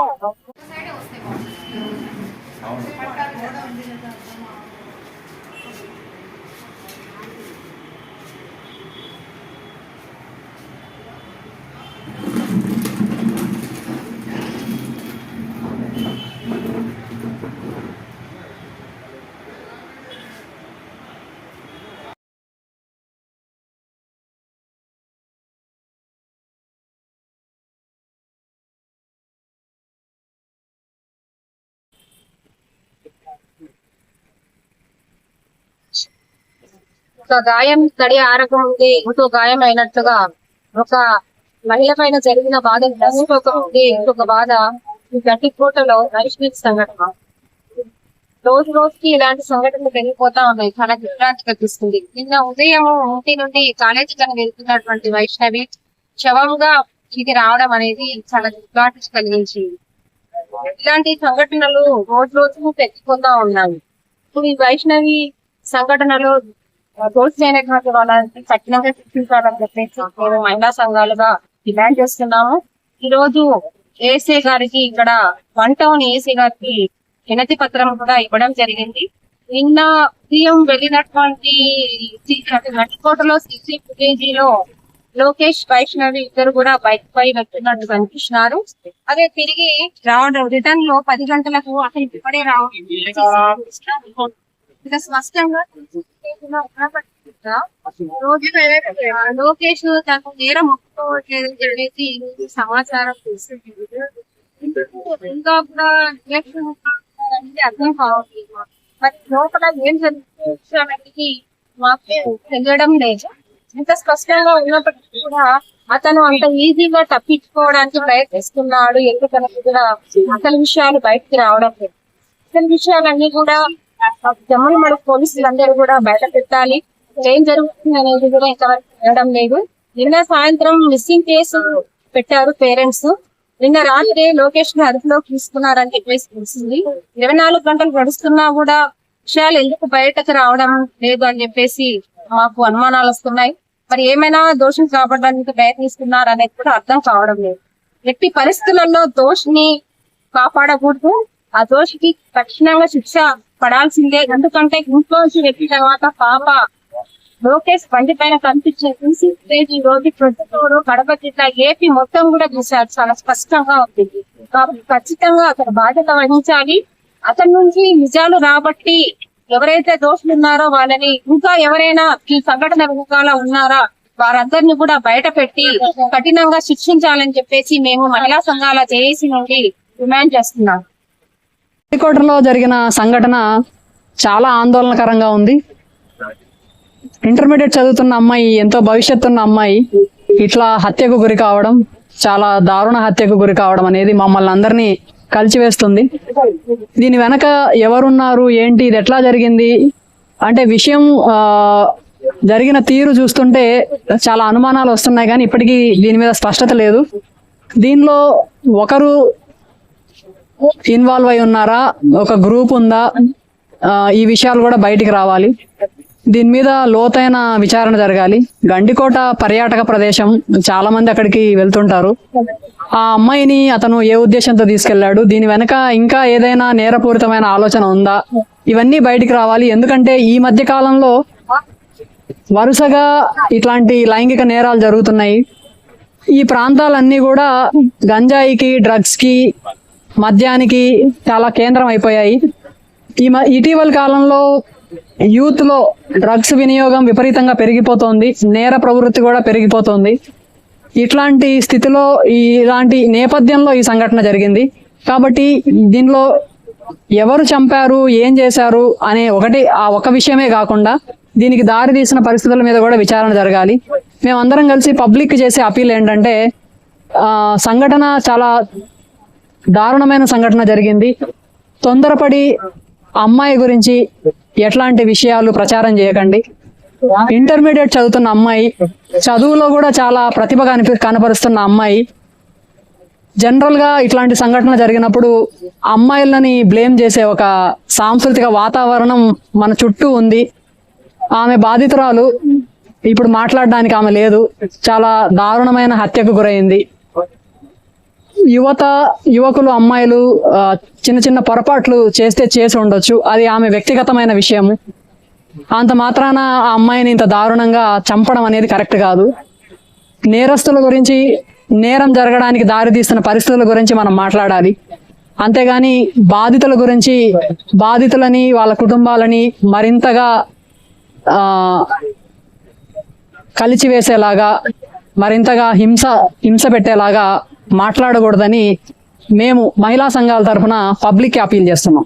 వస్తాయి ఒక గాయం తడి ఆరకముందే ఇంకో గాయం అయినట్లుగా ఒక మహిళ పైన జరిగిన బాధ ఉంది. ఇంకొక బాధ ఈ గట్టి కోటలో వైష్ణవి సంఘటన. రోజు రోజుకి ఇలాంటి సంఘటనలు పెరిగిపోతా ఉన్నాయి. చాలా విభ్రాంతి కల్పిస్తుంది నిన్న ఉదయం ఇంటి నుండి కాలేజీ తన వెళ్తున్నటువంటి వైష్ణవి శవంగా ఇది రావడం అనేది చాలా విభ్రాంతి కలిగించింది. ఇలాంటి సంఘటనలు రోజు రోజుకు పెరిగిపోతా ఉన్నాయి. ఇప్పుడు ఈ వైష్ణవి సంఘటనలో తోచినటువంటి వాళ్ళని కఠినంగా శిక్షించాలని చెప్పేసి మేము మహిళా సంఘాలుగా డిమాండ్ చేస్తున్నాము. ఈ రోజు ఏసీ గారికి ఇక్కడ వన్ టౌన్ ఏసీ గారికి వినతి పత్రం కూడా ఇవ్వడం జరిగింది. నిన్న సీఎం వెళ్ళినటువంటి నటికోటలో సీసీ ఫుటేజీలో లోకేష్ వైష్ణవి ఇద్దరు కూడా బైక్ పై వెళ్తున్నట్టు కనిపిస్తున్నారు. అదే తిరిగి రావడం రిటర్న్లో పది గంటలకు అసలు ఇప్పుడే రావడం. ఇక స్పష్టంగా రోజు లోకేష్ తనకు నేరం ఒప్పుకోవట్లేదు అనేది సమాచారం తెలిసింది ఇంకా కూడా ఎలక్షన్ అనేది అర్థం కావట్లేదు. మరి లోపల ఏం జరుగుతుంది మాకు తెలియడం లేదు. ఇంత స్పష్టంగా ఉన్నప్పటికీ కూడా అతను అంత ఈజీగా తప్పించుకోవడానికి ప్రయత్నిస్తున్నాడు. ఎందుకనగా కూడా అసలు విషయాలు బయటకు రావడం లేదు. అసలు విషయాలన్నీ కూడా జమ్మల మన పోలీసులందరూ కూడా బయట పెట్టాలి ఏం జరుగుతుంది అనేది కూడా ఇంతవరకు వినడం లేదు. నిన్న సాయంత్రం మిస్సింగ్ కేసు పెట్టారు పేరెంట్స్. నిన్న రాత్రి లోకేష్ని అదుపులోకి తీసుకున్నారని చెప్పేసి తెలిసింది. ఇరవై నాలుగు గంటలు గడుస్తున్నా కూడా విషయాలు ఎందుకు బయటకు రావడం లేదు అని చెప్పేసి మాకు అనుమానాలు వస్తున్నాయి. మరి ఏమైనా దోషం కాపాడడానికి ప్రయత్నిస్తున్నారు అనేది కూడా అర్థం కావడం లేదు. ఎట్టి పరిస్థితులలో దోషిని కాపాడకూడదు. ఆ దోషికి కఠినంగా శిక్ష పడాల్సిందే. ఎందుకంటే ఇంట్లో నుంచి వెళ్ళిన తర్వాత పాప లోకేష్ బండి పైన కనిపించే ఈ రోజు ప్రొద్దుటూరు కడప జిల్లా ఏపీ మొత్తం కూడా చూశారు. చాలా స్పష్టంగా ఉంది. కాబట్టి ఖచ్చితంగా అతను బాధ్యత వహించాలి. అతని నుంచి నిజాలు రాబట్టి ఎవరైతే దోషులు ఉన్నారో వాళ్ళని ఇంకా ఎవరైనా ఈ సంఘటన వెనకాల ఉన్నారా వారందరిని కూడా బయట పెట్టి కఠినంగా శిక్షించాలని చెప్పేసి మేము మహిళా సంఘాల జేఏసీ నుండి డిమాండ్ చేస్తున్నాం. కోటలో జరిగిన సంఘటన చాలా ఆందోళనకరంగా ఉంది. ఇంటర్మీడియట్ చదువుతున్న అమ్మాయి ఎంతో భవిష్యత్తు ఉన్న అమ్మాయి ఇట్లా హత్యకు గురి కావడం చాలా దారుణ హత్యకు గురి కావడం అనేది మమ్మల్ని అందరినీ కలిచివేస్తుంది. దీని వెనక ఎవరున్నారు ఏంటి ఇది ఎట్లా జరిగింది? అంటే విషయం జరిగిన తీరు చూస్తుంటే చాలా అనుమానాలు వస్తున్నాయి కానీ ఇప్పటికీ దీని మీద స్పష్టత లేదు. దీనిలో ఒకరు ఇన్వాల్వ్ అయి ఉన్నారా? ఒక గ్రూప్ ఉందా? ఈ విషయాలు కూడా బయటికి రావాలి. దీని మీద లోతైన విచారణ జరగాలి. గండికోట పర్యాటక ప్రదేశం చాలా మంది అక్కడికి వెళ్తుంటారు. ఆ అమ్మాయిని అతను ఏ ఉద్దేశంతో తీసుకెళ్ళాడు దీని వెనక ఇంకా ఏదైనా నేరపూరితమైన ఆలోచన ఉందా? ఇవన్నీ బయటికి రావాలి. ఎందుకంటే ఈ మధ్య కాలంలో వరుసగా ఇట్లాంటి లైంగిక నేరాలు జరుగుతున్నాయి. ఈ ప్రాంతాలన్నీ కూడా గంజాయికి డ్రగ్స్కి మద్యానికి చాలా కేంద్రం అయిపోయాయి. ఈ మ- ఇటీవల కాలంలో యూత్లో డ్రగ్స్ వినియోగం విపరీతంగా పెరిగిపోతోంది. నేర ప్రవృత్తి కూడా పెరిగిపోతోంది. ఇట్లాంటి స్థితిలో ఇలాంటి నేపథ్యంలో ఈ సంఘటన జరిగింది. కాబట్టి దీనిలో ఎవరు చంపారు ఏం చేశారు అనే ఒకటి ఆ ఒక విషయమే కాకుండా దీనికి దారి తీసిన పరిస్థితుల మీద కూడా విచారణ జరగాలి. మేమందరం కలిసి పబ్లిక్ చేసే అపీల్ ఏంటంటే సంఘటన చాలా దారుణమైన సంఘటన జరిగింది. తొందరపడి అమ్మాయి గురించి ఎట్లాంటి విషయాలు ప్రచారం చేయకండి. ఇంటర్మీడియట్ చదువుతున్న అమ్మాయి చదువులో కూడా చాలా ప్రతిభ కనిపి కనపరుస్తున్న అమ్మాయి. జనరల్గా ఇట్లాంటి సంఘటన జరిగినప్పుడు అమ్మాయిలని బ్లేమ్ చేసే ఒక సాంస్కృతిక వాతావరణం మన చుట్టూ ఉంది. ఆమె బాధితురాలు ఇప్పుడు మాట్లాడడానికి ఆమె లేదు. చాలా దారుణమైన హత్యకు గురైంది. యువత యువకులు అమ్మాయిలు చిన్న చిన్న పొరపాట్లు చేస్తే చేసి ఉండొచ్చు. అది ఆమె వ్యక్తిగతమైన విషయము. అంత మాత్రాన ఆ అమ్మాయిని ఇంత దారుణంగా చంపడం అనేది కరెక్ట్ కాదు. నేరస్తుల గురించి నేరం జరగడానికి దారితీస్తున్న పరిస్థితుల గురించి మనం మాట్లాడాలి. అంతేగాని బాధితుల గురించి బాధితులని వాళ్ళ కుటుంబాలని మరింతగా కలిచివేసేలాగా మరింతగా హింస హింస పెట్టేలాగా మాట్లాడకూడదని మేము మహిళా సంఘాల తరఫున పబ్లిక్ అపీల్ చేస్తున్నాం.